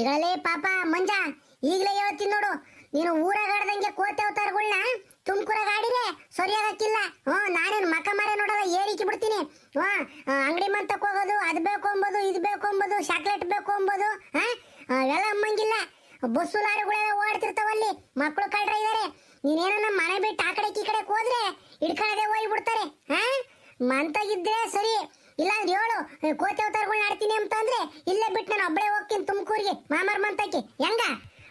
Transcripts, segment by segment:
ಇರಲೇ ಪಾಪ ಮಂಜ, ಈಗಲೇ ಹೇಳ್ತೀನಿ ನೋಡು. ನೀನು ಊರಾಗ ಆಡ್ದಂಗೆ ಕೋತೆ ಅವತಾರಗಳನ್ನ ತುಮಕೂರಾಗ ಆಡಿರೆ ಸರಿಯಾಗಕ್ಕಿಲ್ಲ. ಹ್ಞೂ, ನಾನೇನು ಮಕ ಮಾರೇ ನೋಡಲ್ಲ, ಏರಿಕೆ ಬಿಡ್ತೀನಿ. ಹ್ಞೂ ಅಂಗಡಿ ಮಂತಕ್ಕೆ ಹೋಗೋದು, ಅದು ಬೇಕು ಅಂಬೋದು, ಇದು ಬೇಕು ಅಂಬೋದು, ಚಾಕ್ಲೇಟ್ ಬೇಕು ಅಂಬೋದು, ಹಾಂ? ಎಲ್ಲ ಅಮ್ಮಂಗಿಲ್ಲ. ಬಸ್ಸು ಲಾರಿಗಳೆಲ್ಲ ಓಡ್ತಿರ್ತಾವಲ್ಲಿ ಮಕ್ಕಳು ಕಳ್ರ ಇದ್ದಾರೆ ನೀನೇನೋ ನಮ್ಮ ಮನೆ ಬಿಟ್ಟು ಆ ಕಡೆ ಈ ಕಡೆ ಹೋದ್ರೆ ಹಿಡ್ಕೊಳ್ಳೋದೇ ಹೋಗ್ಬಿಡ್ತಾರೆ, ಹಾಂ? ಮಂತಾಗಿದ್ರೆ ಸರಿ. ಇಲ್ಲ ಅಂದ್ರೆ ಹೇಳು ಕೋತಿ ಅವತಾರಗಳನ್ನ ಆಡ್ತೀನಿ ಅಂತಂದ್ರೆ ಇಲ್ಲೇ ಬಿಟ್ಟು ನಾನು ಒಬ್ಬಳೇ ಹೋಗ್ತೀನಿ ತುಮಕೂರಿಗೆ, ಮಾಮರ್ ಮಂತಕ್ಕೆ. ಹೆಂಗ?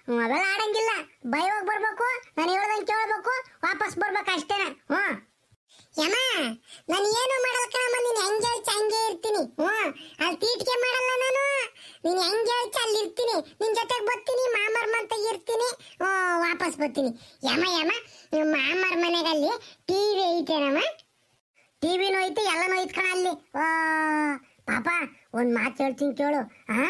ಅವೆಲ್ಲ ಆಡಂಗಿಲ್ಲ. ಭಯವಾಗಿ ಬರ್ಬೇಕು, ನಾನು ಹೇಳ್ದಂಗೆ ಕೇಳ್ಬೇಕು, ವಾಪಸ್ ಬರ್ಬೇಕು ಅಷ್ಟೇನ. ಹ್ಞೂ ಯಮ ನಾನು ಏನು ಮಾಡಲ್ಲ ಕಣಮ್ಮ, ನೀನು ಹೆಂಗೆ ಹೇಳ್ತಿ ಹಂಗೆ ಇರ್ತೀನಿ. ಹ್ಞೂ ಅಲ್ಲಿ ತೀಟಿಗೆ ಮಾಡಲ್ಲ ನಾನು. ನೀನು ಹೆಂಗೆ ಹೇಳ್ತಿ ಅಲ್ಲಿ ಇರ್ತೀನಿ. ನಿನ್ ಜೊತೆಗೆ ಬರ್ತೀನಿ, ಮಾಮರ್ ಮಂತ ಇರ್ತೀನಿ. ವಾಪಸ್ ಬರ್ತೀನಿ. ಯಮ ಯಮ ಮಾಮರ್ ಮನೆಗಲ್ಲಿ ಟಿವಿ ಐತೇನಮ್ಮ? ಟಿವಿನೂ ಐತಿ ಎಲ್ಲನೂ ಐತ್ ಕಣ ಅಲ್ಲಿ. ಆ, ಪಾಪ ಒಂದು ಮಾತು ಹೇಳ್ತೀನಿ ಕೇಳು. ಹಾ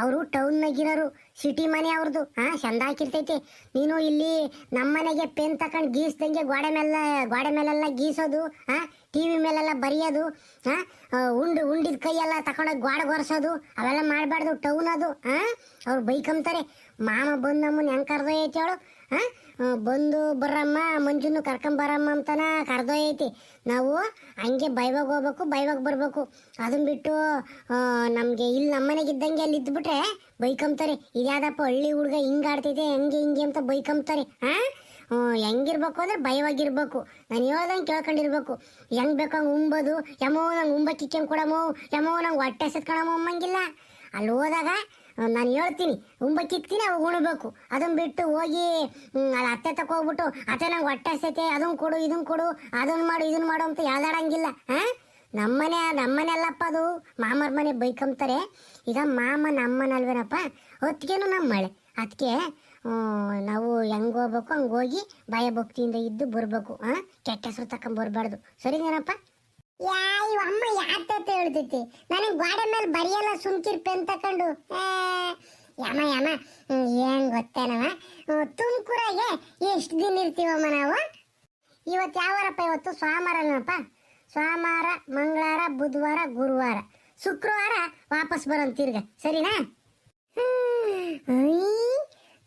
ಅವರು ಟೌನ್ನಾಗಿರೋರು ಸಿಟಿ ಮನೆ ಅವ್ರದ್ದು ಹಾಂ ಚಂದ ಹಾಕಿರ್ತೈತಿ. ನೀನು ಇಲ್ಲಿ ನಮ್ಮ ಮನೆಗೆ ಪೆನ್ ತಕೊಂಡು ಗೀಸ್ದಂಗೆ ಗೋಡೆ ಮೇಲೆ ಗೋಡೆ ಮೇಲೆಲ್ಲ ಗೀಸೋದು ಹಾ ಟಿವಿ ಮೇಲೆಲ್ಲ ಬರೆಯೋದು ಹಾ ಉಂಡು ಉಂಡಿದ ಕೈಯೆಲ್ಲ ತಕೊಂಡೋಗಿ ಗೋಡೆ ಒರೆಸೋದು ಅವೆಲ್ಲ ಮಾಡಬಾರ್ದು ಟೌನ್ ಅದು ಹಾ ಅವ್ರು ಬೈಕಂತಾರೆ. ಮಾಮ ಬಂದು ನಮ್ಮನ್ನು ಹೆಂಗೆ ಕರ್ದೊಯ್ಯೈತಿ ಬಂದು ಬರ್ರಮ್ಮ ಮಂಜುನು ಕರ್ಕೊಂಬರಮ್ಮ ಅಂತಾನ ಐತಿ. ನಾವು ಹಂಗೆ ಬೈವಾಗ ಹೋಗ್ಬೇಕು, ಬೈವಾಗ ಬರಬೇಕು. ಅದನ್ನ ಬಿಟ್ಟು ನಮಗೆ ಇಲ್ಲಿ ನಮ್ಮನೆಗಿದ್ದಂಗೆ ಅಲ್ಲಿ ಇದ್ಬಿಟ್ರೆ ಬೈಕಂತಾರೆ ಇದ್ಯಾದಪ್ಪ ಹಳ್ಳಿ ಹುಡುಗ ಹಿಂಗ್ ಆಡ್ತೈತೆ ಹೆಂಗೆ ಹಿಂಗೆ ಅಂತ ಬೈಕಂತಾರೆ ಹಾ? ಹೆಂಗಿರ್ಬೇಕು ಅಂದ್ರೆ ಭಯವಾಗಿರ್ಬೇಕು ನಾನು ಹೇಳ್ದಂಗೆ ಕೇಳ್ಕೊಂಡಿರ್ಬೇಕು. ಹೆಂಗ್ ಬೇಕು ಹಂಗೆ ಉಂಬೋದು. ಯಮೋ ನಂಗೆ ಉಂಬ ಕಿಚ್ಚಂಗೆ ಕೊಡಮೋ, ಯಮೋ ನಂಗೆ ಹೊಟ್ಟೆ ಸತ್ಕೊಳಮೋ ಅಮ್ಮಂಗಿಲ್ಲ ಅಲ್ಲಿ ಹೋದಾಗ ನಾನು ಹೇಳ್ತೀನಿ ಉಂಬ ಕಿತ್ತೀನಿ ಅವಾಗ ಉಣ್ಬೇಕು. ಅದನ್ನು ಬಿಟ್ಟು ಹೋಗಿ ಅಲ್ಲಿ ಅತ್ತೆ ತಕ ಹೋಗ್ಬಿಟ್ಟು, ಅತ್ತೆ ನಂಗೆ ಹೊಟ್ಟೆ ಸೈತೆ ಅದನ್ನ ಕೊಡು ಇದನ್ನು ಕೊಡು ಅದನ್ನು ಮಾಡು ಇದನ್ನ ಮಾಡು ಅಂತ ಯಾವ್ದಾಡಂಗಿಲ್ಲ ಹಾ ನಮ್ಮನೆ ನಮ್ಮನೆ ಅಲ್ಲಪ್ಪ ಅದು, ಮಾಮರ ಮನೆ ಬೈಕಂತಾರೆ. ಈಗ ಮಾಮ ನಮ್ಮನಲ್ವೇನಪ್ಪ, ಹೊತ್ತಿಗೆನು ನಮ್ಮ ಮಳೆ. ಅದಕ್ಕೆ ನಾವು ಹೆಂಗ್ ಹೋಗ್ಬೇಕು, ಹಂಗೆ ಹೋಗಿ ಭಯ ಭಕ್ತಿಯಿಂದ ಇದ್ದು ಬರ್ಬೇಕು ಹಾ ಕೆಟ್ಟ ಹೆಸರು ತಕೊಂಡ್ ಬರ್ಬಾರ್ದು ಸರಿನೇನಪ್ಪ? ಯಾ ಇವ್ ಅಮ್ಮ ಯಾತತ್ತೆ ಹೇಳ್ತೈತಿ ನನಗೆ ಗ್ವಾಡೆ ಮೇಲೆ ಬರಿಯಲ್ಲ ಸುಮ್ಕಿರ್ ಪೆನ್ ತಕೊಂಡು. ಯಮ ಯಮ. ಏನ್ ಗೊತ್ತೇನವ? ತುಮಕೂರಾಗೆ ಎಷ್ಟು ದಿನ ಇರ್ತೀವಮ್ಮ ನಾವು? ಇವತ್ತು ಯಾವಾರಪ್ಪ ಇವತ್ತು? ಸೋಮವಾರನಪ್ಪ? ಸೋಮವಾರ, ಮಂಗಳವಾರ, ಬುಧವಾರ, ಗುರುವಾರ. ಶುಕ್ರವಾರ ವಾಪಸ್ ಬರೋನ್ ತಿರ್ಗ. ಸರಿನಾ?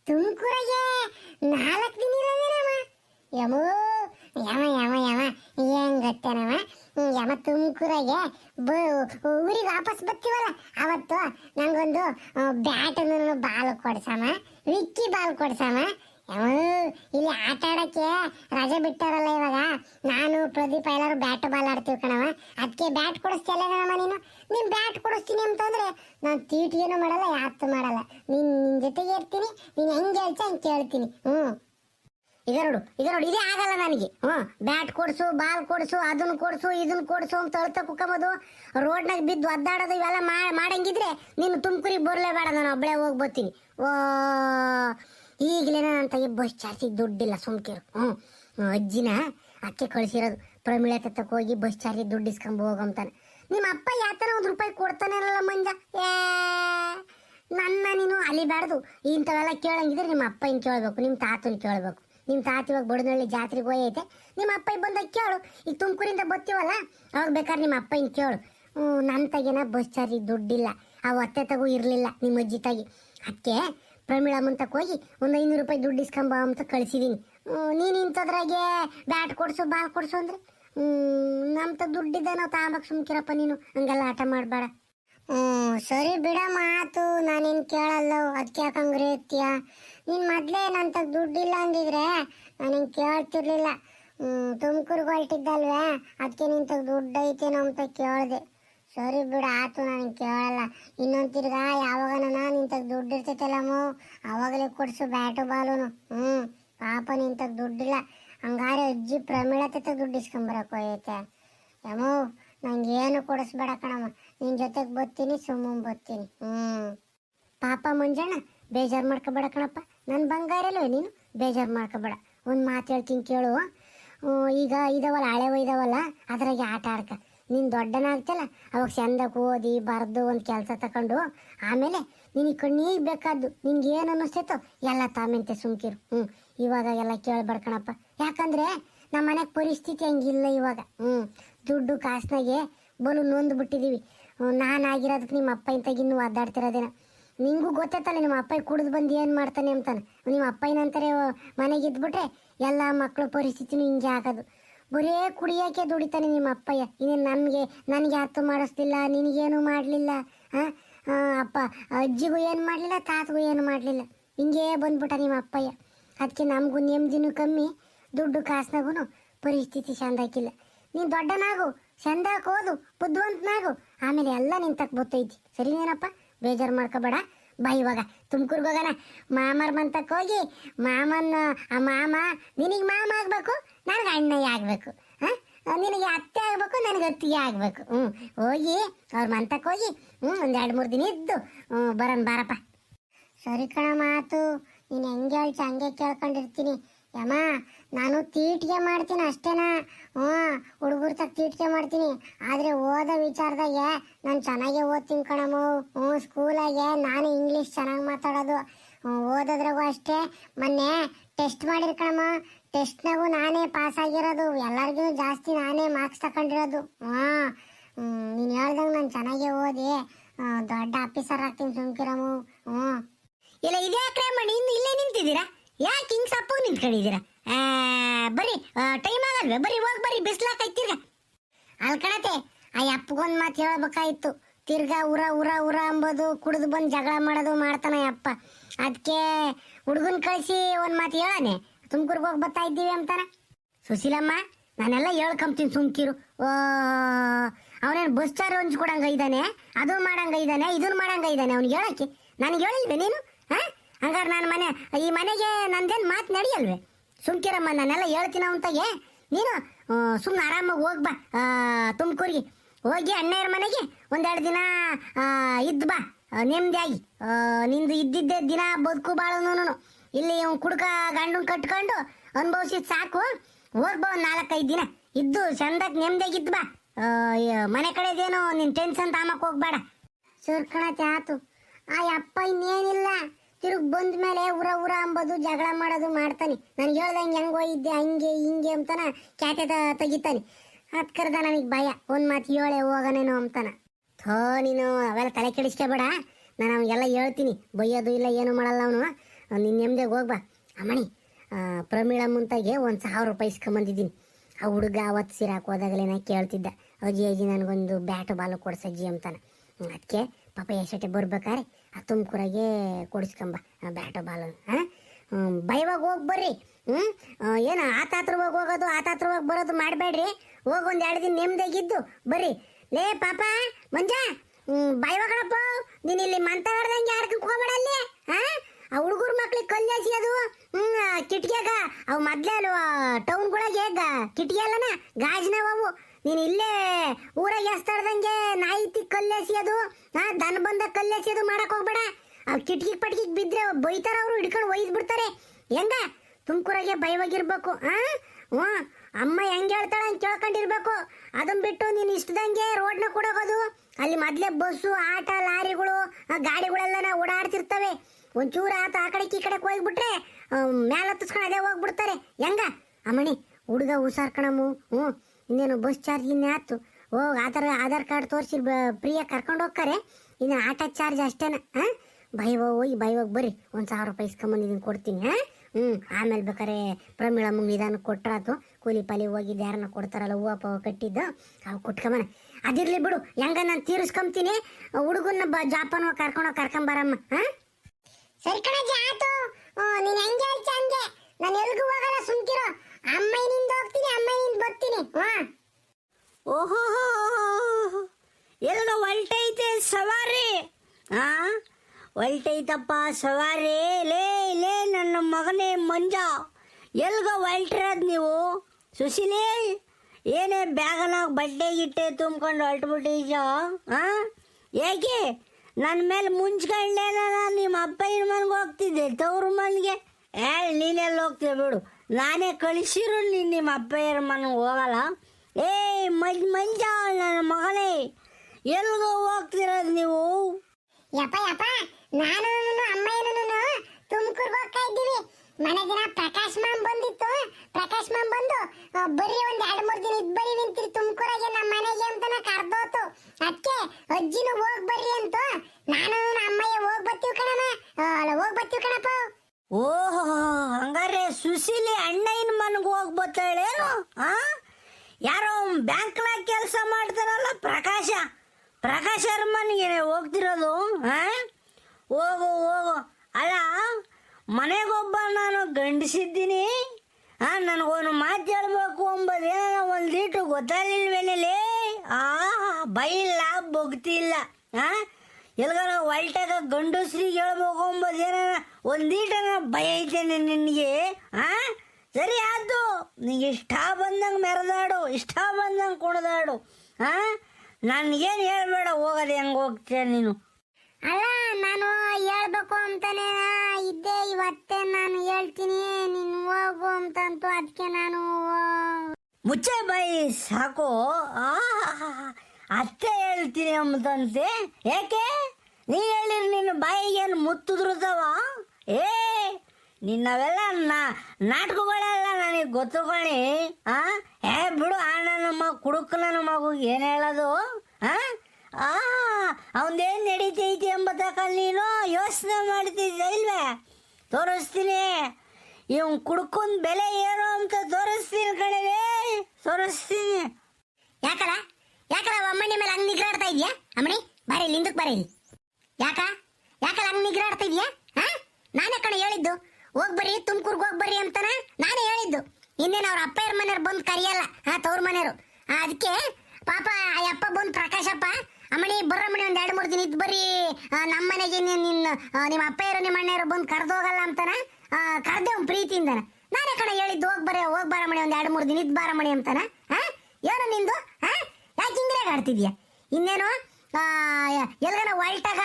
ತುಮಕೂರಾಗೆ ನಾಲ್ಕು ದಿನ ಇರೋದೇನಮ್ಮ ಯಮೋ ಯಮ ಯಮ ಯಮ. ಏನ್ ಗೊತ್ತೇನವ ಯಾವ ತುಮಕೂರಾಗೆ ಊರಿಗೆ ವಾಪಸ್ ಬರ್ತೀವಲ್ಲ? ಅವತ್ತು ನಂಗೊಂದು ಬ್ಯಾಟ್ ಬಾಲ್ ಕೊಡ್ಸಮ್ಮ. ವಿಕ್ಕಿ ಬಾಲ್ ಕೊಡ್ಸಮ್ಮ. ಇಲ್ಲಿ ಆಟ ಆಡಕ್ಕೆ ರಜೆ ಬಿಟ್ಟಾರಲ್ಲ ಇವಾಗ. ನಾನು, ಪ್ರದೀಪ ಎಲ್ಲರೂ ಬ್ಯಾಟ್ ಬಾಲ್ ಆಡ್ತೀವಿ ಕಣವ ಅದಕ್ಕೆ ಬ್ಯಾಟ್ ಕೊಡಿಸ್ತಿಲ್ಲ ಕಣಮ್ಮ ನೀನು? ನೀನು ಬ್ಯಾಟ್ ಕೊಡಿಸ್ತೀನಿ ಅಂತಂದ್ರೆ ನಾನು ತೀಟಿಗೇನು ಮಾಡಲ್ಲ ಯಾತು ಮಾಡಲ್ಲ. ನಿನ್ನ ನಿನ್ನ ಜೊತೆಗೆ ಇರ್ತೀನಿ, ನೀನು ಹೆಂಗೆ ಹೇಳ್ತಾ ಹಂಗೆ ಕೇಳ್ತೀನಿ. ಹ್ಮ್. ಈಗ ನೋಡು ಈಗ ನೋಡು, ಇದೇ ಆಗಲ್ಲ ನನಗೆ. ಹ್ಮ್ ಬ್ಯಾಟ್ ಕೊಡ್ಸು, ಬಾಲ್ ಕೊಡ್ಸು, ಅದನ್ನ ಕೊಡ್ಸು, ಇದನ್ನ ಕೊಡ್ಸು ಅಂತ ಅಳ್ತಾ ಕುಕ್ಕಂಬೋದು. ರೋಡ್ನಾಗ ಬಿದ್ದು ಒದ್ದಾಡೋದು ಇವೆಲ್ಲ ಮಾಡಂಗಿದ್ರೆ ನೀನು ತುಮಕೂರಿಗೆ ಬರಲೇಬೇಡ, ನಾನು ಒಬ್ಬಳೇ ಹೋಗಿ ಬರ್ತೀನಿ. ಓ, ಈಗಲೇ ನನ್ನ ತಗೆ ಬಸ್ ಚಾರ್ಜಿಗೆ ದುಡ್ಡಿಲ್ಲ, ಸುಮ್ಕಿರು. ಹ್ಞೂ ಅಜ್ಜಿನ ಅಕ್ಕಿ ಕಳಿಸಿರೋದು. ಪ್ರಮಿಳ ತತ್ತಕ್ಕೆ ಹೋಗಿ ಬಸ್ ಚಾರ್ಜಿಗೆ ದುಡ್ಡು ಇಸ್ಕೊಂಬ ಹೋಗಂತಾನೆ ನಿಮ್ಮ ಅಪ್ಪ ಯಾತನ ಒಂದು ರೂಪಾಯಿ ಕೊಡ್ತಾನೆ ಅಲ್ಲ ಮಂಜ? ಏ, ನನ್ನ ನೀನು ಅಲಿಬಾರ್ದು. ಇಂಥವೆಲ್ಲ ಕೇಳಂಗಿದ್ರೆ ನಿಮ್ಮ ಅಪ್ಪ ಇನ್ ಕೇಳಬೇಕು, ನಿಮ್ಮ ತಾತನ ಕೇಳಬೇಕು. ನಿಮ್ಮ ತಾತ ಇವಾಗ ಬಡನಳ್ಳಿ ಜಾತ್ರೆಗೆ ಹೋಯೈತೆ ನಿಮ್ಮ ಅಪ್ಪ ಬಂದಾಗ ಕೇಳು. ಈಗ ತುಮಕೂರಿಂದ ಬರ್ತೀವಲ್ಲ, ಅವಾಗ ಬೇಕಾದ್ರೆ ನಿಮ್ಮ ಅಪ್ಪ ಹಿಂಗೆ ಕೇಳು ನನ್ನ ತಗೇನ ಬಸ್ ಚಾರ್ಜ್ ದುಡ್ಡಿಲ್ಲ. ಆ ಒತ್ತೆ ತಗೋ ಇರಲಿಲ್ಲ ನಿಮ್ಮ ಅಜ್ಜಿ ತಾಗಿ ಅದಕ್ಕೆ ಪ್ರಮೀಳ ಮುಂತಕ್ಕೆ ಹೋಗಿ ಒಂದು ಐನೂರು ರೂಪಾಯಿ ದುಡ್ಡು ಇಸ್ಕೊಂಬ ಅಂತ ಕಳಿಸಿದ್ದೀನಿ ನೀನು ಇಂಥದ್ರಾಗೆ ಬ್ಯಾಟ್ ಕೊಡ್ಸು, ಬಾಲ್ ಕೊಡ್ಸು ಹ್ಞೂ ನಮ್ಮ ತ ದುಡ್ಡಿದ್ದ, ನಾವು ತಾಂಬಕ್ಕೆ ಸುಮ್ಕಿರಪ್ಪ ನೀನು. ಹಂಗೆಲ್ಲ ಆಟ ಮಾಡಬೇಡ. ಸರಿ ಬಿಡ ಮಾತು. ನಾನೇನು ಕೇಳಲ್ಲ ಅದಕ್ಕೆ ಯಾಕಂಗ್ರಿ ಇರ್ತೀಯ? ನೀನು ಮೊದಲೇ ತಗ ದುಡ್ಡಿಲ್ಲ ಅಂದಿದ್ರೆ ನಾನಿನ್ ಕೇಳ್ತಿರ್ಲಿಲ್ಲ. ಹ್ಮ್, ತುಮಕೂರ್ಗೆ ಹೊರಟಿದ್ದಲ್ವೇ ಅದಕ್ಕೆ ನಿನ್ ತಗ ದುಡ್ಡು ಐತೇನೋ ಅಂತ ಕೇಳಿದೆ. ಸರಿ ಬಿಡ, ಆತು ನಾನು ಕೇಳಲ್ಲ. ಇನ್ನೊಂದು ತಿರ್ಗಾ ಯಾವಾಗ ನಿನ್ ತಗ ದುಡ್ಡು ಇರ್ತೈತಲ್ಲಮ್ಮ ಅವಾಗಲೇ ಕೊಡ್ಸು ಬ್ಯಾಟು ಬಾಲುನು. ಹ್ಞೂ ಪಾಪ ನಿನ್ ತಗ ದುಡ್ಡಿಲ್ಲ. ಹಂಗಾರೆ ಅಜ್ಜಿ ಪ್ರಮೀಳತೆ ದುಡ್ಡು ಇಸ್ಕೊಂಬರಕ್ಕೆ ಹೋಯ್ತೆ ಯಮೋ ನಂಗೆ ಏನು ಕೊಡಿಸ್ಬೇಡ ಕಣಮ್ಮ. ನಿನ್ ಜೊತೆಗೆ ಬರ್ತೀನಿ, ಸುಮ್ಮನೆ ಬರ್ತೀನಿ. ಹ್ಮ್. ಪಾಪ ಮಂಜಣ್ಣ, ಬೇಜಾರು ಮಾಡ್ಕೋಬೇಡ ಕಣಪ್ಪ. ನನ್ನ ಬಂಗಾರ ಅಲ್ವೇ ನೀನು, ಬೇಜಾರು ಮಾಡ್ಕೋಬೇಡ. ಒಂದು ಮಾತು ಹೇಳ್ತೀನಿ ಕೇಳು. ಈಗ ಇದಾವಲ್ಲ, ಹಳೆವ ಇದಾವಲ್ಲ, ಅದ್ರಾಗೆ ಆಟ ಆಡ್ಕ. ನೀನು ದೊಡ್ಡನಾಗ್ತಲ್ಲ ಅವಾಗ ಚಂದಕ್ಕೆ ಓದಿ, ಬರೆದು ಒಂದು ಕೆಲಸ ತಕೊಂಡು, ಆಮೇಲೆ ನಿನಗೆ ಕಣ್ಣಿಗೆ ಬೇಕಾದ್ದು ನಿನ್ಗೆ ಏನು ಅನ್ನಿಸ್ತೈತೋ, ಎಲ್ಲ ತಾಮೆಂತೆ ಸುಮ್ಕಿರು. ಹ್ಞೂ ಇವಾಗ ಎಲ್ಲ ಕೇಳ್ಬೇಡ ಕಣಪ್ಪ. ಯಾಕಂದ್ರೆ ನಮ್ಮ ಮನೆಗೆ ಪರಿಸ್ಥಿತಿ ಹಂಗಿಲ್ಲ ಇವಾಗ. ಹ್ಞೂ ದುಡ್ಡು ಕಾಸ್ನಾಗೆ ಬಲು ನೊಂದು ಬಿಟ್ಟಿದ್ದೀವಿ ನಾನು ಆಗಿರೋದಕ್ಕೆ ನಿಮ್ಮ ಅಪ್ಪ ಇನ್ನು ಇನ್ನೂ ಒದ್ದಾಡ್ತಿರೋದೇನ. ನಿಂಗೂ ಗೊತ್ತೈತಲ್ಲ, ನಿಮ್ಮ ಅಪ್ಪ ಕುಡಿದು ಬಂದು ಏನು ಮಾಡ್ತಾನೆ ಅಂತಾನೆ. ನಿಮ್ಮ ಅಪ್ಪಯ್ಯನಂತಾರೆ ಮನೆಗೆ ಇದ್ಬಿಟ್ರೆ ಎಲ್ಲ ಮಕ್ಕಳ ಪರಿಸ್ಥಿತಿನೂ ಹಿಂಗೆ ಆಗೋದು. ಬರೇ ಕುಡಿಯೋಕೆ ದುಡಿತಾನೆ ನಿಮ್ಮ ಅಪ್ಪಯ್ಯ. ಇನ್ನೇನು ನನಗೆ ನನಗೆ ಅರ್ಥ ಮಾಡಿಸ್ತಿಲ್ಲ, ನಿನಗೇನು ಮಾಡಲಿಲ್ಲ ಹಾಂ ಅಪ್ಪ, ಅಜ್ಜಿಗೂ ಏನು ಮಾಡಲಿಲ್ಲ, ತಾತಗೂ ಏನು ಮಾಡಲಿಲ್ಲ. ಹಿಂಗೇ ಬಂದ್ಬಿಟ್ಟ ನಿಮ್ಮ ಅಪ್ಪಯ್ಯ. ಅದಕ್ಕೆ ನಮಗೂ ನೆಮ್ಮದಿನೂ ಕಮ್ಮಿ, ದುಡ್ಡು ಕಾಸ್ನಾಗೂ ಪರಿಸ್ಥಿತಿ ಚೆಂದಾಕಿಲ್ಲ ನೀನು ದೊಡ್ಡನಾಗು ಚೆಂದಾಕೋದು ಬುದ್ಧಿವಂತನಾಗು. ಆಮೇಲೆ ಎಲ್ಲ ನಿನ್ ತಕ್ ಸರಿ ಏನಪ್ಪ ಬೇಜಾರು ಮಾಡ್ಕೋಬೇಡ. ಬಾ ಇವಾಗ. ತುಮಕೂರ್ಗೆ ಹೋಗೋಣ. ಮಾಮರ ಮಂತಕ್ಕೆ ಹೋಗಿ, ಮಾಮನ, ಆ ಮಾಮ, ನಿನಗೆ ಮಾಮ ಆಗಬೇಕು, ನನಗೆ ಅಣ್ಣಯ್ಯ ಆಗಬೇಕು. ಹಾಂ ನಿನಗೆ ಅತ್ತೆ ಆಗಬೇಕು, ನನಗೆ ಅತ್ತಿಗೆ ಆಗಬೇಕು. ಹ್ಞೂ ಹೋಗಿ, ಅವ್ರ ಮಂತಕ್ಕೆ ಹೋಗಿ ಹ್ಞೂ ಒಂದು ಎರಡು ಮೂರು ದಿನ ಇದ್ದು ಹ್ಞೂ ಬರೋಣ ಬಾರಪ್ಪ. ಸರಿ ಕಣ ಮಾತು ನೀನು ಹೆಂಗೆ ಹೇಳ್ತಿ, ಹಂಗೆ ಕೇಳ್ಕೊಂಡಿರ್ತೀನಿ. ಯಮ್ಮ ನಾನು ತೀಟಿಗೆ ಮಾಡ್ತೀನಿ ಅಷ್ಟೇನಾ? ಹ್ಞೂ ಹುಡುಗರು ತಕ್ಕ ತೀಟಿಗೆ ಮಾಡ್ತೀನಿ. ಆದರೆ ಓದೋ ವಿಚಾರದಾಗೆ ನಾನು ಚೆನ್ನಾಗೇ ಓದ್ತೀನಿ ಕಣಮ್ಮ. ಹ್ಞೂ, ಸ್ಕೂಲಾಗೆ ನಾನು ಇಂಗ್ಲೀಷ್ ಚೆನ್ನಾಗಿ ಮಾತಾಡೋದು. ಓದೋದ್ರಾಗೂ ಅಷ್ಟೇ. ಮೊನ್ನೆ ಟೆಸ್ಟ್ ಮಾಡಿರ್ ಕಣಮ್ಮ. ಟೆಸ್ಟ್ನಾಗೂ ನಾನೇ ಪಾಸ್ ಆಗಿರೋದು ಎಲ್ಲರಿಗೂ ಜಾಸ್ತಿ ನಾನೇ ಮಾರ್ಕ್ಸ್ ತಗೊಂಡಿರೋದು ಹಾಂ ನೀನು ಹೇಳ್ದಂಗೆ ನಾನು ಚೆನ್ನಾಗೇ ಓದಿ ದೊಡ್ಡ ಆಫೀಸರ್ ಆಗ್ತೀನಿ ಸುಮ್ಕಿರಮ್ಮ. ಹ್ಞೂ. ಇಲ್ಲ, ಇದ್ಯಾಕ್ರೆ ಮಾಡಿ ಇನ್ನು ಇಲ್ಲೇ ನಿಂತಿದ್ದೀರಾ? ಯಾಕೆ ಹಿಂಗೆ ಸಪ್ಪು ನಿಂತ್ಕೊಂಡಿದ್ದೀರಾ? ಬರ್ರಿ ಟೈಮ್ ಆಗಲ್ವೇ? ಬರ್ರಿ, ಹೋಗಿ ಬರ್ರಿ ಬಿಸ್ಲಾಕೈತಿ ತಿರ್ಗ ಅಲ್ಕಣತೆ ಆ ಅಪ್ಪಗೊಂದು ಮಾತು ಹೇಳ್ಬೇಕಾಯ್ತು. ತಿರ್ಗಾ ಉರ ಉರ ಉರ ಅಂಬೋದು, ಕುಡಿದು ಬಂದು ಜಗಳ ಮಾಡೋದು ಮಾಡ್ತಾನೆ ಅಪ್ಪ. ಅದಕ್ಕೆ ಹುಡುಗನ್ ಕಳಿಸಿ ಒಂದು ಮಾತು ಹೇಳಾನೆ. ತುಮಕೂರ್ಗೆ ಹೋಗಿ ಬರ್ತಾ ಇದ್ದೀವಿ ಅಂತಾನೆ. ಸುಶೀಲಮ್ಮ, ನಾನೆಲ್ಲ ಹೇಳ್ಕೊಂಬ್ತೀನಿ ಸುಮ್ಕಿರು. ಅವನೇನು ಬಸ್ ಚಾರ್ಜ್ ಹಂಚ್ಕೊಡಂಗ ಇದ್ದಾನೆ ಅದು ಮಾಡಂಗ ಇದ್ದಾನೆ ಇದನ್ನ ಮಾಡಂಗ ಇದ್ದಾನೆ ಅವ್ನಿಗೆ ಹೇಳಕ್ಕೆ? ನನಗೆ ಹೇಳಿಲ್ವೇ ನೀನು? ಹಾ? ಹಂಗಾರೆ ನಾನು ಮನೆ, ಈ ಮನೆಗೆ ನಂದೇನು ಮಾತು ನಡೆಯಲ್ವೇ? ಸುಮ್ಕಿರಮ್ಮ, ನಾನೆಲ್ಲ ಹೇಳ್ತೀನಿ ಅವಂತಾಗೆ ನೀನು ಸುಮ್ಮನೆ ಆರಾಮಾಗಿ ಹೋಗ್ಬಾ ತುಮಕೂರಿಗೆ. ಹೋಗಿ ಅಣ್ಣಯ್ಯರ ಮನೆಗೆ ಒಂದೆರಡು ದಿನ ಇದ್ದು ಬಾ ನೆಮ್ಮದಿಯಾಗಿ ನಿಂದು ಇದ್ದಿದ್ದೆ ದಿನ ಬದುಕು ಬಾಳನು ಇಲ್ಲಿ ಇವ್ ಕುಡ್ಕ ಗಂಡನ್ ಕಟ್ಕೊಂಡು ಅನುಭವಿಸಿದ್ ಸಾಕು. ಹೋಗ್ಬಾ ಒಂದು ನಾಲ್ಕೈದು ದಿನ. ಇದ್ದು ಚಂದಕ್ಕೆ ನೆಮ್ಮದಿಯಾಗಿ ಇದ್ದು ಬಾ. ಮನೆ ಕಡೆದೇನು ನಿನ್ನ ಟೆನ್ಷನ್ ತಾಮಕ್ಕೆ ಹೋಗ್ಬೇಡ. ಸುರ್ಕಣತೆ ಆತು. ಆ ಅಪ್ಪ ಇನ್ನೇನಿಲ್ಲ. ತಿರುಗ್ ಬಂದ ಮೇಲೆ ಉರ ಉರ ಅಂಬೋದು ಜಗಳ ಮಾಡೋದು ಮಾಡ್ತಾನೆ. ನನಗೆ ಹೇಳ್ದಂಗೆ ಹೆಂಗ್ ಹೋಗಿದ್ದೆ ಹಂಗೆ, ಹಿಂಗೆ ಅಂತಾನ ಕ್ಯಾತೆ ತೆಗಿತಾನೆ. ಅದ್ ಕರ್ದ ನನಗೆ ಭಯ. ಒಂದ್ ಮಾತು ಹೇಳೆ ಹೋಗನೇನೋ ಅಂತಾನ. ಥೋ ನೀನು ಅವೆಲ್ಲ ತಲೆ ಕೆಡಿಸ್ಕೋಬೇಡ. ನಾನು ಅವ್ನಿಗೆಲ್ಲ ಹೇಳ್ತೀನಿ. ಬೈಯೋದು ಇಲ್ಲ, ಏನು ಮಾಡಲ್ಲ ಅವನು. ನಿನ್ನ ನೆಮ್ಮದಿಗೆ ಹೋಗ್ಬಾ ಅಮ್ಮಣಿ ಪ್ರಮೀಳ ಮುಂತಾಗೆ ಒಂದು ಸಾವಿರ ರೂಪಾಯಿ ಇಸ್ಕೊಂಬಂದಿದ್ದೀನಿ. ಆ ಹುಡುಗ ಅವತ್ತು ಸಿರಾಕ್ ಹೋದಾಗಲೇನ ಕೇಳ್ತಿದ್ದ. ಅಜ್ಜಿ ಅಜ್ಜಿ ನನಗೊಂದು ಬ್ಯಾಟ್ ಬಾಲು ಕೊಡ್ಸಜ್ಜಿ ಅಂತಾನೆ ಅದಕ್ಕೆ ಪಾಪ ಎಷ್ಟೇ ಬರ್ಬೇಕಾರೆ ತುಮಕೂರಾಗೆ ಕೊಡಿಸ್ಕೊಂಬ. ಬ್ಯಾಟು, ಬಾಲು ಹಾಂ ಬೈವಾಗ ಹೋಗಿ ಬರ್ರಿ. ಹ್ಞೂ ಏನು ಆತ ಹತ್ರವಾಗಿ ಹೋಗೋದು, ಆತ ಹತ್ರವಾಗಿ ಬರೋದು ಮಾಡಬೇಡ್ರಿ. ಹೋಗಿ ಒಂದು ಎರಡು ದಿನ ನೆಮ್ಮದಿಯಾಗಿದ್ದು ಬರ್ರಿ. ಲೇ, ಪಾಪ, ಮಂಜ ಬೈವಾಗಡಪ್ಪ ನೀನು ಇಲ್ಲಿ ಮಂತಾಡ್ದಂಗೆ ಯಾರು ಹೋಗ್ಬೇಡ ಅಲ್ಲಿ? ಹಾಂ ಆ ಹುಡುಗರು ಮಕ್ಳಿಗೆ ಕಲ್ಯಾಸಿ ಅದು. ಹ್ಞೂ ಕಿಟಕಿಯಾಗ, ಅವು ಮೊದ್ಲೇ ಟೌನ್ಗಳಾಗೆ ಕಿಟಕಿ ಅಲ್ಲನ ಗಾಜಿನವು ನೀನು ಇಲ್ಲೇ ಊರಾಗ ಎಸ್ತಾಡ್ದಂಗೆ ನಾಯಿ ತಿಕ್ ಕಲ್ಯಾಸಿ ಅದು? ಹಾ ದನ ಬಂದ ಕಲ್ಲೆಸಿ ಅದು ಮಾಡಕ್ ಹೋಗ್ಬೇಡ. ಅವ್ ಕಿಟಕಿ ಪಟ್ಕಿಗೆ ಬಿದ್ರೆ ಬೈತಾರ ಅವರು, ಹಿಡ್ಕೊಂಡು ಒಯ್ದು ಬಿಡ್ತಾರೆ. ಹೆಂಗ? ತುಮಕೂರಾಗೆ ಭಯವಾಗಿರ್ಬೇಕು ಹಾ ಹ್ಞೂ. ಅಮ್ಮ ಹೆಂಗೆ ಹೇಳ್ತಾಳೆ ಅಂತ ಕೇಳ್ಕೊಂಡಿರ್ಬೇಕು. ಅದನ್ನ ಬಿಟ್ಟು ನೀನು ಇಷ್ಟದಂಗೆ ರೋಡ್ನ ಕೂಡೋಗೋದು. ಅಲ್ಲಿ ಮೊದಲೇ ಬಸ್ಸು, ಆಟ, ಲಾರಿಗಳು, ಆ ನಾವು ಓಡಾಡ್ತಿರ್ತವೆ. ಒಂಚೂರು ಆತ ಆ ಕಡೆ ಈ ಕಡೆ ಹೋಗ್ಬಿಟ್ರೆ ಮೇಲೆ ಹತ್ತಿಸ್ಕೊಂಡು ಅದೇ ಹೋಗ್ಬಿಡ್ತಾರೆ. ಹೆಂಗ? ಅಮ್ಮಣಿ, ಹುಡುಗ ಹುಸಾರ್ಕಣಮ್ಮು ಹ್ಞೂ. ಇನ್ನೇನು ಬಸ್ ಚಾರ್ಜ್ ಇನ್ನೇ ಆಯ್ತು. ಹೋಗಿ ಆಧಾರ್ ಆಧಾರ್ ಕಾರ್ಡ್ ತೋರಿಸಿ ಫ್ರೀಯಾಗಿ ಕರ್ಕೊಂಡು ಹೋಗ್ತಾರೆ. ಇನ್ನು ಆಟೋ ಚಾರ್ಜ್ ಅಷ್ಟೇನ ಹಾಂ ಬೈವ ಹೋಗಿ ಬೈವಾಗ ಬರ್ರಿ. ಒಂದು ಸಾವಿರ ರೂಪಾಯಿ ಇಸ್ಕೊಂಬಂದಿದ್ದೀನಿ ಕೊಡ್ತೀನಿ ಹಾಂ ಹ್ಞೂ ಆಮೇಲೆ ಬೇಕಾರೆ ಪ್ರಮೀಳಮ್ಮ ನಿಧಾನ ಕೊಟ್ರಾತು ಕೂಲಿ ಪಾಲಿ ಹೋಗಿ ಯಾರನ್ನ ಕೊಡ್ತಾರಲ್ಲ, ಹೂವು, ಪವ ಕಟ್ಟಿದ್ದು, ಅವು ಕೊಟ್ಕೊಂಬನ. ಅದಿರಲಿ ಬಿಡು, ಹೆಂಗ ನಾನು ತೀರಿಸ್ಕೊಂತೀನಿ ಹುಡುಗನ ಬ, ಜಾಪನ ಕರ್ಕೊಂಡು ಕರ್ಕೊಂಬರಮ್ಮ ಹಾಂ ಸರಿ ಕಣಜ್ಜಿ ಆತು ನೀನು ಹೆಂಗೆ ಹಂಗೆ? ನಾನು ಎಲ್ಗೂ ಹೋಗಲ್ಲ ಸುಮ್ಕಿರೋ ಅಮ್ಮಯ್ಯನಿಂದ ಹೋಗ್ತೀನಿ ಅಮ್ಮಯ್ಯನಿಂದ ಬರ್ತೀನಿ ಹಾಂ ಓಹೋ ಎಲ್ಲ ಹೊಲ್ಟೈತೆ ಸವಾರಿ ಆ ಹೊಲ್ಟೈತಪ್ಪ ಸವಾರಿ. ಲೇ ಲೇ, ನನ್ನ ಮಗನೇ ಮಂಜ. ಎಲ್ಗ ಹೊಲ್ಟಿರೋದು ನೀವು? ಸುಶೀಲಿ, ಏನೇ ಬ್ಯಾಗನಾಗ ಬಟ್ಟೆ ಗಿಟ್ಟೆ ತುಂಬ್ಕೊಂಡು ಹೊಲ್ಟ್ಬಿಟ್ಟಿದ್ಯ ಹಾಂ ಏಕೆ? ನನ್ನ ಮೇಲೆ ಮುಂಚ್ಕೊಂಡೇನ ನಾನು ನಿಮ್ಮ ಅಪ್ಪಯ್ಯನ ಮನೆಗೆ ಹೋಗ್ತಿದ್ದೆ, ತವ್ರ ಮನೆಗೆ. ಏ ನೀನೆಲ್ಲ ಹೋಗ್ತೀವಿ ಬಿಡು. ನಾನೇ ಕಳಿಸಿರು ನೀನು ನಿಮ್ಮ ಅಪ್ಪಯ್ಯರ ಮನೆಗೆ ಹೋಗಲ್ಲ. ಏಯ್ ಮಜ್, ಮಂಜ, ನನ್ನ ಮಗನೇ. ಎಲ್ಗೋ ಹೋಗ್ತಿರೋದು ನೀವು? ಯಪ್ಪ ಯಪ್ಪ ನಾನು ಅಮ್ಮಯ್ಯನೂ ತುಮಕೂರ್ಗೆ ಹೋಗ್ತಾ ಇದ್ದೀವಿ. ಮನೆ ದಿನ ಪ್ರಕಾಶ್ ಮಾಮ್ ಬಂದಿತ್ತು. ಪ್ರಕಾಶ್ ಮಾಮ್ ಬಂದು ಬರ್ರಿ ಒಂದ್ ಎರಡ್ ಮೂರ್ ದಿನ ಇದ್ ಬರ್ರಿ ನಿಂತಿರಿ ತುಮಕೂರಾಗೆ ನಮ್ಮ ಮನೆಗೆ ಅಂತ ಕರ್ದೋತು. ಅದಕ್ಕೆ ಅಜ್ಜಿನೂ ಹೋಗ್ ಬರ್ರಿ ಅಂತ. ನಾನು ಅಮ್ಮಯ್ಯ ಹೋಗ್ ಬರ್ತೀವಿ ಕಣಪ್ಪ. ಓಹೋ ಹಂಗಾರೆ ಸುಶೀಲಿ ಅಣ್ಣಯ್ಯನ ಮನೆಗೆ ಹೋಗಿ ಬರ್ತಾಳೇನು ಆ? ಯಾರೋ ಬ್ಯಾಂಕ್ನಾಗ ಕೆಲಸ ಮಾಡ್ತಾರಲ್ಲ ಪ್ರಕಾಶ. ಪ್ರಕಾಶ್ ಅವ್ರ ಮನೆಗೆ ಹೋಗ್ತಿರೋದು. ಹೋಗು ಹೋಗು. ಅಲ್ಲ ಮನೆಗೊಬ್ಬ ನಾನು ಗಂಡಿಸಿದ್ದೀನಿ. ಆ, ನನಗೊಂದು ಮಾತು ಹೇಳ್ಬೇಕು ಅಂಬೋದು ಏನೋ ಒಂದು ಲೀಟ್ರ್ ಗೊತ್ತಾಗಿಲ್ವೇನಿಲ್ಲಿ ಆ, ಬೈಲ್ಲ, ಬೊಗ್ತಿಲ್ಲ. ಆ, ಎಲ್ಗಾರ ಒಲ್ಟಾಗ ಗಂಡಸ್ರಿಗೆ ಹೇಳ್ಬೇಕು ಅಂಬೋದು ಏನಾರ ಒಂದು ಲೀಟರ್ ಭಯ ಐತೇನೆ ನಿನಗೆ? ಆ, ಸರಿ, ಆಯ್ತು. ನಿಂಗೆ ಇಷ್ಟ ಬಂದಂಗೆ ಮೆರೆದಾಡು, ಇಷ್ಟ ಬಂದಂಗೆ ಕುಣಿದಾಡು. ಆ, ನನಗೇನು ಹೇಳ್ಬೇಡ, ಹೋಗೋದು ಹೆಂಗೆ ಹೋಗ್ತೀಯ ನೀನು? ಅಲ್ಲ, ನಾನು ಹೇಳ್ಬೇಕು ಅಂತಾನೆ ಇದ್ದೆ. ಇವತ್ತೆ ನಾನು ಹೇಳ್ತೀನಿ, ನೀನು ಹೋಗು ಅಂತಂತು. ಅದಕ್ಕೆ ನಾನು ಮುಚ್ಚೆ ಬೈ ಸಾಕು. ಅತ್ತೆ ಹೇಳ್ತೀನಿ ಅಂತಂತೆ ಯಾಕೆ ನೀ ಹೇಳಿ ನಿನ್ನ ಬಾಯಿಗೇನು ಮುತ್ತುದ್ರದವ ಏ ನಿನ್ನವೆಲ್ಲ ನಾ, ನಾಟಕಗಳೆಲ್ಲ ನನಗೆ ಗೊತ್ತುಕೊಳ್ಳಿ ಆ, ಏ, ಬಿಡು, ಆ, ನನ್ನ ಮಗು ಕುಡುಕ ನನ್ನ ಮಗು ಏನು ಹೇಳೋದು? ಆ? ಆ, ಅವನದೇನು ನಡೀತೈತಿ ಎಂಬತಕ್ಕ ನೀನು? ಯೋಚನೆ ಮಾಡ್ತಿದ್ದೆ ಇಲ್ವೇ? ತೋರಿಸ್ತೀನಿ. ಇವನ್ ಕುಡ್ಕೊಂಡ್ ಬೆಲೆ ಏನು ಅಂತ ತೋರಿಸ್ತೀನಿ ಕಣವೇ ತೋರಿಸ್ತೀನಿ. ಯಾಕಲ್ಲ ಯಾಕಲ್ಲ ಅಮ್ಮಣ್ಣಿ ಮೇಲೆ ಹಂಗ್ ನಿಗ್ರಾಡ್ತಾ ಇದೀಯಾ? ಅಮ್ಮಣಿ, ಬಾರಿ ಇಲ್ಲಿ ಹಿಂದಕ್ಕೆ ಬಾರಿ ಯಾಕ? ಯಾಕಲ್ಲ ಹಂಗ್ ನಿಗ್ರಾಡ್ತಾ ಇದೀಯಾ? ಹಾ ನಾನೇ ಕಣ ಹೇಳಿದ್ದು. ಹೋಗ್ ಬರ್ರಿ, ತುಮಕೂರ್ಗೆ ಹೋಗ್ ಬರ್ರಿ ಅಂತಾನ ನಾನೇ ಹೇಳಿದ್ದು. ಇನ್ನೇನು ಅವ್ರ ಅಪ್ಪಯ್ಯರ ಮನೆಯವ್ರು ಬಂದು ಕರಿಯಲ್ಲ ಹಾ ತವ್ರ ಮನೆಯವರು. ಅದಕ್ಕೆ ಪಾಪ ಆ ಅಪ್ಪ ಬಂದು ಪ್ರಕಾಶಪ್ಪ ಅಮ್ಮಣಿ ಬರ್ರಮ್ಮಣಿ ಒಂದ್ ಎರಡು ಮೂರು ದಿನ ಇದ್ ಬರ್ರಿ. ನಮ್ಮ ಮನೆಗೆ ನೀನ್- ನಿನ್ನ ಆ, ನಿಮ್ಮ ಅಣ್ಣ ನಿಮ್ಮ ಬಂದ್ ಕರೆದೋಗಲ್ಲ ಅಂತಾನ? ಕರೆದೆ ಅವ್ನು ಪ್ರೀತಿಯಿಂದನ ನಾನೇ ಕಣ ಹೇಳಿದ್ದು ಹೋಗ್ ಬರ್ರಿ ಹೋಗ್ ಬಾರಮಣಿ ಒಂದ್ ಎರಡು ಮೂರು ದಿನ ಇದ್ದು ಬಾರಮಣಿ ಅಂತಾನ? ಹಾ ಏನು ನಿಂದು? ಹಾ ಯಾಕೆ ಹಿಂಗ್ರೆ ಆಡ್ತಿದ್ಯಾ? ಇನ್ನೇನು ಎಲ್ಗನ ಒಲ್ಟಾಗ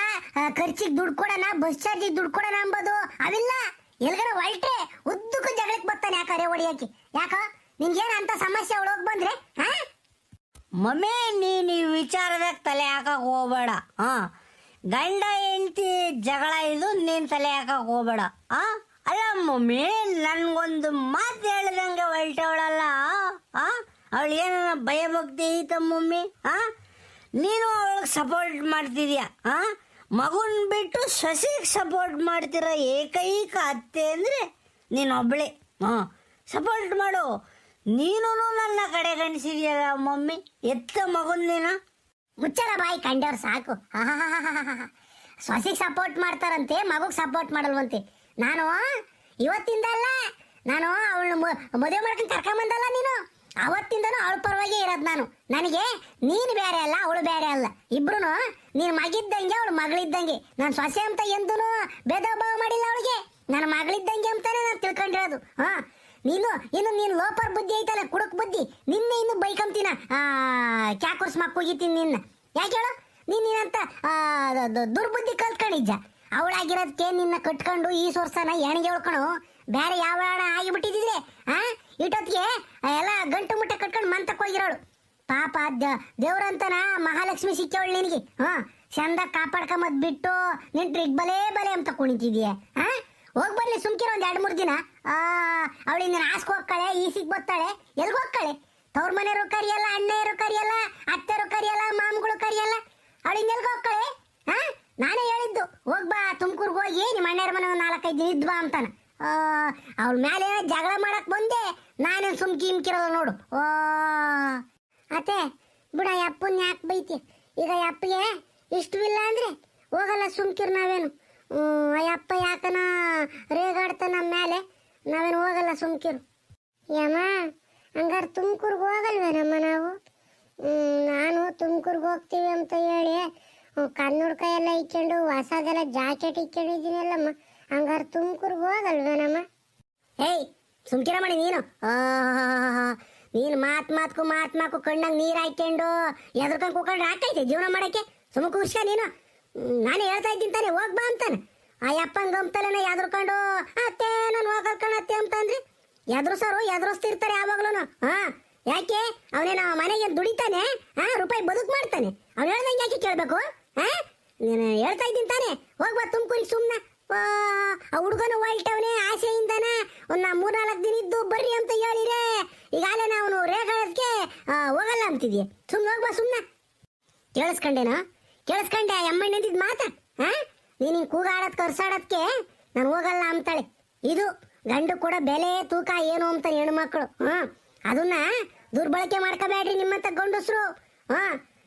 ಖರ್ಚಿಗೆ ದುಡ್ಡು ಕೊಡೋಣ ಬಸ್ ಚಾರ್ಜಿಗೆ ದುಡ್ಡು ಕೊಡೋಣ ಅಂಬೋದು ಅವಿಲ್ಲ. ಎಲ್ಗನ ಒಲ್ಟ್ರೆ ಉದ್ದಕ್ಕೂ ಜಗಳಕ್ಕೆ ಬರ್ತಾನೆ ಯಾಕರೆ ಹೊಡಿಯಕ್ಕೆ ಯಾಕ ನಿನ್ಗೇನು ಅಂತ ಸಮಸ್ಯೆ ಒಳಗೆ ಬಂದ್ರೆ ಹಾ ಮಮ್ಮಿ ನೀನು ಈ ವಿಚಾರದಾಗ ತಲೆ ಹಾಕಕ್ ಹೋಗ್ಬೇಡ ಹಾ ಗಂಡ, ಹೆಂಡತಿ ಜಗಳ ಇದು ನೀನ್ ತಲೆ ಹಾಕಕ್ ಹೋಗ್ಬೇಡ, ಆ? ಅಲ್ಲ ಮಮ್ಮಿ, ನನ್ಗೊಂದು ಮಾತು ಹೇಳ್ದಂಗೆ ಹೊಲ್ಟವಳಲ್ಲ ಆ? ಅವಳು ಏನ ಭಯಭಕ್ತಿ ಐತ ಮಮ್ಮಿ, ಆ? ನೀನು ಅವಳಿಗೆ ಸಪೋರ್ಟ್ ಮಾಡ್ತಿದ್ಯಾ, ಆ? ಮಗುನ್ ಬಿಟ್ಟು ಸಸಿಗ್ ಸಪೋರ್ಟ್ ಮಾಡ್ತಿರೋ ಏಕೈಕ ಅತ್ತೆ ಅಂದ್ರೆ ನೀನೊಬ್ಳೆ ಹ ಸಪೋರ್ಟ್ ಮಾಡು. ನೀನು ನನ್ನ ಕಡೆ ಗಣಿಸಿದ್ಯಲ್ಲ ಮಮ್ಮಿ? ಎತ್ತ ನೀನು? ಹುಚ್ಚರ ಬಾಯಿ ಕಂಡವ್ರು ಸಾಕು. ಸೊಸಿಗೆ ಸಪೋರ್ಟ್ ಮಾಡ್ತಾರಂತೆ, ಮಗುಗೆ ಸಪೋರ್ಟ್ ಮಾಡಲ್ವಂತೆ. ನಾನು ಇವತ್ತಿಂದಲ್ಲ, ನಾನು ಅವಳನ್ನ ಮದುವೆ ಮಾಡ್ಕೊಂಡು ಕರ್ಕೊಂಬಂದಲ್ಲ ನೀನು? ಅವತ್ತಿಂದನೂ ಅವಳ ಪರವಾಗಿ ಇರೋದು ನಾನು. ನನಗೆ ನೀನು ಬೇರೆ ಅಲ್ಲ, ಅವಳು ಬೇರೆ ಅಲ್ಲ. ಇಬ್ರು ನೀನು ಮಗಿದ್ದಂಗೆ, ಅವಳು ಮಗಳಿದ್ದಂಗೆ. ನಾನು ಸೊಸೆ ಅಂತ ಎಂದೂ ಭೇದ ಭಾವ ಮಾಡಿಲ್ಲ ಅವಳಿಗೆ. ನನ್ನ ಮಗಳಿದ್ದಂಗೆ ಅಂತಾನೆ ನಾನು ತಿಳ್ಕೊಂಡಿರೋದು. ಹಾ ನೀನು, ಇನ್ನು ನೀನು ಲೋಪರ್ ಬುದ್ಧಿ ಐತಲ್ಲ, ಕುಡಕ್ ಬುದ್ಧಿ. ನಿನ್ನೆ ಇನ್ನು ಬೈಕಂತೀನ? ಕ್ಯಾಕೋರ್ಸ್ ಮಕ್ಕೋಗಿತೀನಿ ನಿನ್ನ. ಯಾಕೆ ಹೇಳು? ನೀನ್ ನೀನಂತ ದುರ್ಬುದ್ಧಿ ಕಲ್ತ್ಕೊಂಡಿದ್ದ. ಅವಳಾಗಿರೋದಕ್ಕೆ ನಿನ್ನ ಕಟ್ಕೊಂಡು ಈ ಸೊರ್ಸನ ಎಣಿಗೆ ಉಳ್ಕೊಂಡು ಬೇರೆ ಯಾವ ಹಣ ಆಗಿಬಿಟ್ಟಿದ್ರೆ ಆ? ಇಟ್ಟೊತ್ತಿಗೆ ಎಲ್ಲ ಗಂಟು ಮುಟ್ಟೆ ಕಟ್ಕೊಂಡು ಮಂತಕ್ಕೆ ಹೋಗಿರೋಳು. ಪಾಪ ದೇವ್ರಂತನ ಮಹಾಲಕ್ಷ್ಮಿ ಸಿಕ್ಕವಳು ನಿನಗೆ. ಹಾ, ಚಂದ ಕಾಪಾಡ್ಕೊಂಬದ್ ಬಿಟ್ಟು ನಿಂಟ್ರಿಗೆ ಬಲೇ ಬಲೆ ಅಂತ ಕುಣಿತಿದ್ಯಾ ಹಾ ಹೋಗ್ ಸುಮ್ಕಿರೋ ಒಂದ್ ಎರಡ್ ಮೂರ್ ದಿನ. ಅವಳಿಂದ ನಾಸ್ಕ್ ಹೋಗ್ತಾಳೆ, ಈಸಿಗೆ ಬರ್ತಾಳೆ, ಎಲ್ಗ ಹೋಗ್ತಾಳೆ? ತವ್ರ ಮನೆಯವರು ಕರಿಯಲ್ಲ ಅಣ್ಣೆಯರು ಕರಿಯಲ್ಲ ಅತ್ತೆರು ಕರಿಯಲ್ಲ, ಮಾಮಗಳು ಕರಿಯಲ್ಲ, ಅವಳಿಂದ ಎಲ್ಗ ಹೋಗ್ತಾಳೆ? ಹಾ ನಾನೇ ಹೇಳಿದ್ದು ಹೋಗ್ಬಾ ತುಮಕೂರ್ಗೆ ಹೋಗಿ ನಿಮ್ಮ ಅಣ್ಣರ ಮನೆ ಒಂದು ನಾಲ್ಕೈದು ದಿನ ಇದ್ವಾ ಅಂತಾನೆ. ಅವಳ ಮೇಲೆ ಜಗಳ ಮಾಡಕ್ ಬಂದೆ ನಾನು ಸುಮ್ಕಿ ಇಮ್ಕಿರಲ್ಲ ನೋಡು. ಓ, ಅತ್ತೆ, ಬಿಡ ಅಪ್ಪನ್ ಯಾಕೆ ಬೈತಿ? ಈಗ ಅಪ್ಪಗೆ ಇಷ್ಟವಿಲ್ಲ ಅಂದ್ರೆ ಹೋಗಲ್ಲ, ಸುಮ್ಕಿರ್ ನಾವೇನು? ಅಪ್ಪ ಯಾಕನ ರೇಗಾಡ್ತ ನಮ್ಮ ಮೇಲೆ ನಾವೇನು ಹೋಗಲ್ಲ ಸುಮ್ಕಿರು. ಯಮ್ಮ, ಹಂಗಾರೆ ತುಮಕೂರ್ಗೆ ಹೋಗಲ್ವೇನಮ್ಮ ನಾವು? ನಾನು ತುಮಕೂರ್ಗೆ ಹೋಗ್ತೀವಿ ಅಂತ ಹೇಳಿ ಕಣ್ಣುಡ್ಕ ಎಲ್ಲ ಇಕ್ಕೊಂಡು ಹೊಸದೆಲ್ಲ ಜಾಕೆಟ್ ಇಕ್ಕೊಂಡಿದ್ದೀನಲ್ಲಮ್ಮ. ಹಂಗಾರೆ ತುಮಕೂರ್ಗೆ ಹೋಗಲ್ವೇನಮ್ಮ? ಏಯ್ ಸುಮ್ಕಿರ ಮಾಡಿ ನೀನು. ನೀನು ಮಾತ್ ಮಾತ್ಕು ಮಾತ್ ಮಾಕು ಕಣ್ಣಂಗೆ ನೀರ್ ಹಾಕ್ಕೊಂಡು ಎದ್ರಕೊಂಡ್ ಕುಕೊಂಡ್ರೆ ಹಾಕೈತೆ ಜೀವನ ಮಾಡಕ್ಕೆ. ಸುಮ್ಮ ನೀನು? ನಾನು ನಾನೇ ಹೇಳ್ತಾ ಇದ್ದೀನಿ ತಾನೆ ಹೋಗ್ಬಾ ಅಂತಾನೆ. ಆ ಯಪ್ಪಂಗ್ ಗಂಪ್ತಲೇನ ಎದ್ರಕೊಂಡು ಅತ್ತೆ ನಾನು ಅತ್ತೆ ಅಂತಂದ್ರಿ? ಎದುರಿಸೋರು ಎದುರಿಸ್ತಿರ್ತಾರೆ ಯಾವಾಗ್ಲೂ ಹಾ ಯಾಕೆ? ಅವನೇನ ಮನೆಗೆ ದುಡಿತಾನೆ ಹಾ ರೂಪಾಯಿ ಬದುಕು ಮಾಡ್ತಾನೆ. ಅವ್ನು ಹೇಳ್ದಂಗೆ ಯಾಕೆ ಕೇಳ್ಬೇಕು ಹಾ ನೀನು ಹೇಳ್ತಾ ಇದ್ದೀನಿ ತಾನೆ. ಹೋಗ್ಬಾ ತುಮಕೂರಿಗೆ ಸುಮ್ಮನೆ ಆ ಹುಡುಗನು ಹೊಲ್ಟವನೇ ಆಸೆಯಿಂದನ ಒಂದು ಮೂರ್ನಾಲ್ಕು ದಿನ ಇದ್ದು ಬರ್ರಿ ಅಂತ ಹೇಳಿರೆ. ಈಗಾಗಲೇ ಅವನು ರೇಖಾಡೋದಕ್ಕೆ ಹೋಗಲ್ಲ ಅಂತಿದ್ಯೆ. ಸುಮ್ಮನೆ ಹೋಗ್ಬಾ ಸುಮ್ಮನೆ ಕೇಳಿಸ್ಕೊಂಡೇನ? ಕೇಳಿಸ್ಕೊಂಡೆ ಅಮ್ಮಣ್ಣ ಮಾತ ಹಾ ನೀನು ಕೂಗಾಡೋದು ಕರ್ಸಾಡೋದಕ್ಕೆ ನಾನು ಹೋಗಲ್ಲ ಅಂತಾಳೆ. ಇದು ಗಂಡು ಕೂಡ ಬೆಲೆ, ತೂಕ ಏನು ಅಂತ ಹೆಣ್ಮಕ್ಳು ಹಾ? ಅದನ್ನ ದುರ್ಬಳಕೆ ಮಾಡ್ಕೋಬೇಡ್ರಿ ನಿಮ್ಮಂತ ಗಂಡಸ್ರು, ಹಾ?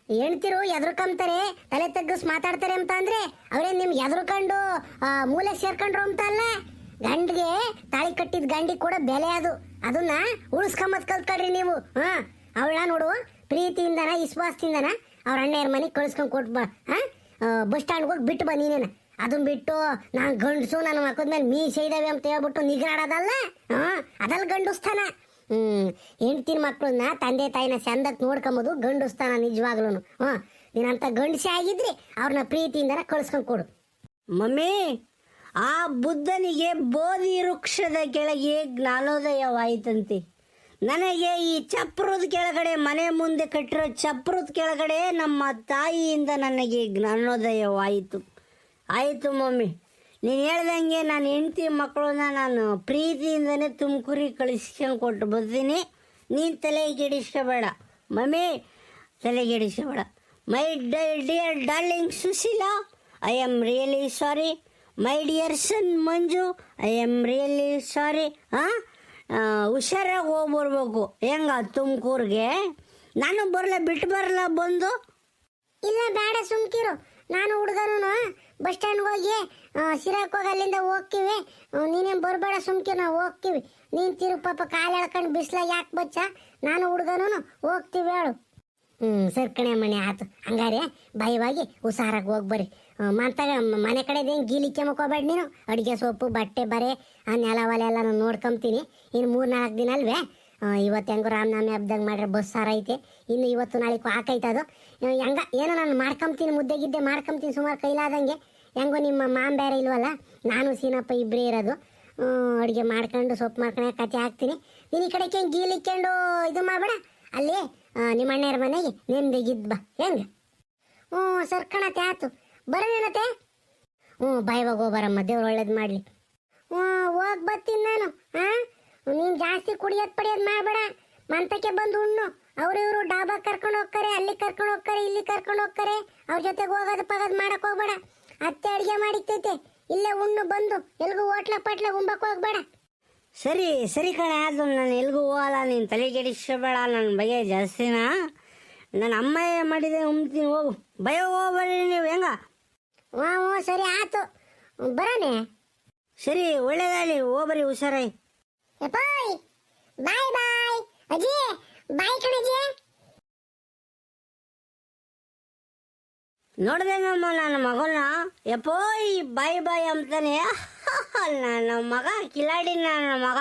ಹೆಣ್ತಿರು ಎದ್ರಕಂತಾರೆ, ತಲೆ ತಗ್ಗಿಸ್ ಮಾತಾಡ್ತಾರೆ ಅಂತ ಅಂದ್ರೆ ಅವ್ರೇನ್ ನಿಮ್ಗೆ ಎದ್ರಕಂಡು ಮೂಲೆ ಸೇರ್ಕೊಂಡ್ರು ಅಂತ ಅಲ್ಲ? ಗಂಡಿಗೆ ತಾಳಿ ಕಟ್ಟಿದ ಗಂಡಿಗೆ ಕೂಡ ಬೆಲೆ ಅದು. ಅದನ್ನ ಉಳಿಸ್ಕೊಂಬತ್ ಕಲ್ತ್ಕೊಳ್ರಿ ನೀವು, ಹಾ? ಅವಳ ನೋಡು, ಪ್ರೀತಿಯಿಂದನ, ವಿಶ್ವಾಸದಿಂದನ ಅವ್ರ ಅಣ್ಣ ಮನೆಗೆ ಕಳಿಸ್ಕೊಂಡು ಕೊಟ್ಟು ಬಾ, ಹಾ? ಬಸ್ ಸ್ಟ್ಯಾಂಡ್ಗೆ ಹೋಗಿ ಬಿಟ್ಟು ಬಾ ನೀನೇನ. ಅದನ್ನ ಬಿಟ್ಟು ನಾನು ಗಂಡಸು, ನನ್ನ ಮಕ್ಕದ ಮೇಲೆ ಮೀಸೆ ಇದಾವೆ ಅಂತ ಹೇಳ್ಬಿಟ್ಟು ನಿಗ್ರಾಡೋದಲ್ಲ? ಹಾಂ ಅದಲ್ಲ ಗಂಡುಸ್ತಾನ. ಹ್ಮ್, ಹೆಂಡ್ತಿನ ಮಕ್ಕಳನ್ನ ತಂದೆ ತಾಯಿನ ಚಂದಕ್ಕೆ ನೋಡ್ಕೊಂಬೋದು ಗಂಡುಸ್ತಾನ ನಿಜವಾಗ್ಲೂ ಹಾ ನೀನಂತ ಗಂಡಸೆ ಆಗಿದ್ರಿ ಅವ್ರನ್ನ ಪ್ರೀತಿಯಿಂದನ ಕಳ್ಸ್ಕೊಂಡು ಕೊಡು. ಮಮ್ಮಿ, ಆ ಬುದ್ಧನಿಗೆ ಬೋಧಿ ವೃಕ್ಷದ ಕೆಳಗೆ ಜ್ಞಾನೋದಯವಾಯಿತಂತೆ. ನನಗೆ ಈ ಚಪ್ರದ ಕೆಳಗಡೆ, ಮನೆ ಮುಂದೆ ಕಟ್ಟಿರೋ ಚಪ್ರದ ಕೆಳಗಡೆ ನಮ್ಮ ತಾಯಿಯಿಂದ ನನಗೆ ಜ್ಞಾನೋದಯವಾಯಿತು. ಆಯಿತು ಮಮ್ಮಿ. ನೀನು ಹೇಳ್ದಂಗೆ ನಾನು ಹೆಂಡತಿ ಮಕ್ಕಳನ್ನ ನಾನು ಪ್ರೀತಿಯಿಂದನೇ ತುಮಕೂರಿ ಕಳಿಸ್ಕೊಂಡು ಕೊಟ್ಟು ಬರ್ತೀನಿ ನೀನು ತಲೆ ಕೆಡಿಸ್ಕೋಬೇಡ ಮಮ್ಮಿ ತಲೆ ಕೆಡಿಸ್ಕೋಬೇಡ my dear darling Sushila, I am really sorry. My dear son Manju, I am really sorry. ಹಾಂ ಹುಷಾರಾಗಿ ಹೋಗಿ ಬರ್ಬೇಕು ಹೆಂಗ ತುಮಕೂರಿಗೆ? ನಾನು ಬರಲ್ಲ ಬಿಟ್ಟು ಬರಲ್ಲ ಬಂದು? ಇಲ್ಲ, ಬೇಡ ಸುಮ್ಕಿರು. ನಾನು ಹುಡುಗನು ಬಸ್ ಸ್ಟ್ಯಾಂಡ್ ಹೋಗಿ ಸಿರಾಕ್ ಹೋಗಿ ಅಲ್ಲಿಂದ ಹೋಗ್ತೀವಿ. ನೀನೇನು ಬರಬೇಡ ಸುಮ್ಕಿ, ನಾವು ಹೋಗ್ತೀವಿ. ನೀನು ತಿರು ಪಾಪ ಕಾಲು ಎಳ್ಕೊಂಡು ಬಿಸ್ಲಾಗ ಯಾಕೆ ಬಚ್ಚ? ನಾನು ಹುಡುಗನು ಹೋಗ್ತೀವಿ ಹೇಳು. ಹ್ಞೂ ಸರಿ ಕಣೆ ಮನೆ ಆತು. ಹಂಗಾರೆ ಭಯವಾಗಿ ಹುಷಾರಾಗಿ ಹೋಗಿ ಬರ್ರಿ. ಮಂತಾಗ ಮನೆ ಕಡೆದೇನು ಗೀಲಿ ಕೆಮ್ಕೋಬೇಡ ನೀನು? ಅಡುಗೆ ಸೊಪ್ಪು ಬಟ್ಟೆ, ಬರೆ, ಆ ನೆಲ ಒಲೆ ಎಲ್ಲ ನಾನು ನೋಡ್ಕೊಂತೀನಿ ಇನ್ನು ಮೂರು ನಾಲ್ಕು ದಿನ ಅಲ್ವೇ? ಇವತ್ತು ಹೆಂಗೋ ರಾಮನಾಮಿ ಹಬ್ದಾಗ ಮಾಡ್ರೆ ಬಸ್ ಸಾರ ಐತೆ. ಇನ್ನು ಇವತ್ತು ನಾಳೆ ಹಾಕೈತೆ ಅದು. ಹೆಂಗ ಏನೋ ನಾನು ಮಾಡ್ಕೊಂತೀನಿ ಮುದ್ದೆ ಗಿದ್ದೆ ಮಾಡ್ಕೊಂತೀನಿ ಸುಮಾರು ಕೈಲಾದಂಗೆ. ಹೆಂಗೋ ನಿಮ್ಮ ಮಾಮ್ ಬೇರೆ ಇಲ್ವಲ್ಲ, ನಾನು ಸೀನಪ್ಪ ಇಬ್ಬರೇ ಇರೋದು. ಅಡುಗೆ ಮಾಡ್ಕೊಂಡು ಸೊಪ್ಪು ಮಾಡ್ಕೊಂಡು ಕತೆ ಹಾಕ್ತೀನಿ. ನೀನು ಈ ಕಡೆಗೆ ಗೀಲಿಕ್ಕೊಂಡು ಇದು ಮಾಡಬೇಡ. ಅಲ್ಲಿ ನಿಮ್ಮ ಅಣ್ಣರ ಮನೆಗೆ ನೆಮ್ಮದಿಗಿದ್ದು ಬಾ. ಹೆಂಗೆ? ಹ್ಞೂ ಸರ್ಕಣತೆ ಆಯ್ತು ಬರೋಣತೆ ಹ್ಞೂ ಹೋಗೋ ಹೋಗ್ಬರಮ್ಮ ದೇವ್ರು ಒಳ್ಳೇದು ಮಾಡಲಿ. ಹ್ಞೂ, ಹೋಗಿ ಬರ್ತೀನಿ ನಾನು ಹಾಂ ನೀನು ಜಾಸ್ತಿ ಕುಡಿಯೋದು ಪಡಿಯೋದು ಮಾಡಬೇಡ. ಮಂತಕ್ಕೆ ಬಂದು ಉಣ್ಣು. ಅವರು ಇವರು ಡಾಬಾ ಕರ್ಕೊಂಡು ಹೋಗ್ತಾರೆ ಅಲ್ಲಿ ಕರ್ಕೊಂಡು ಹೋಗ್ತಾರೆ ಇಲ್ಲಿ ಕರ್ಕೊಂಡು ಹೋಗ್ತಾರೆ. ಅವ್ರ ಜೊತೆಗೆ ಹೋಗೋದು ಪಗೋದು ಮಾಡಕ್ ಹೋಗ್ಬೇಡ. ಅತ್ತೆ ಅಡುಗೆ ಮಾಡಿರ್ತೈತೆ. ಇಲ್ಲೇ ಉಣ್ಣು ಬಂದು. ಎಲ್ಗೂ ಹೋಟ್ಲ ಪಟ್ಲ ಉಂಬಕ್ ಹೋಗ್ಬೇಡ. ಸರಿ ಸರಿ ಕಣ ಅದು ನಾನು ಎಲ್ಗೂ ಹೋಗಲ್ಲ. ನೀನು ತಲೆ ಕೆಡಿಸಬೇಡ ನನ್ನ ಬಗೆ ಜಾಸ್ತಿನಾ? ನನ್ನ ಅಮ್ಮ ಏನ್ ಮಾಡಿದೆ ಉಮ್ತೀನಿ ಹೋಗು. ಭಯ ಹೋಗ್ಬೇಡಿ ನೀವು ಹೆಂಗ? ಹ್ಞೂ ಹ್ಞೂ ಸರಿ ಆಯ್ತು ಬರೋಣ? ಸರಿ ಒಳ್ಳೇದಾಗಲಿ. ಹೋಗ್ಬರಿ ಹುಷಾರಾಗಿ. ಎಪ್ಪೋಯ್ ಬಾಯ್ ಬಾಯ್. ಅಜ್ಜಿ, ಬಾಯ್ ಕಣಜ್ಜಿ. ನೋಡಿದೆ ನಮ್ಮ ನನ್ನ ಮಗನ ಎಪ್ಪೋಯ್ ಬಾಯ್ ಬಾಯ್ ಅಂತಾನೆ. ನನ್ನ ಮಗ ಕಿಲಾಡಿ, ನನ್ನ ಮಗ.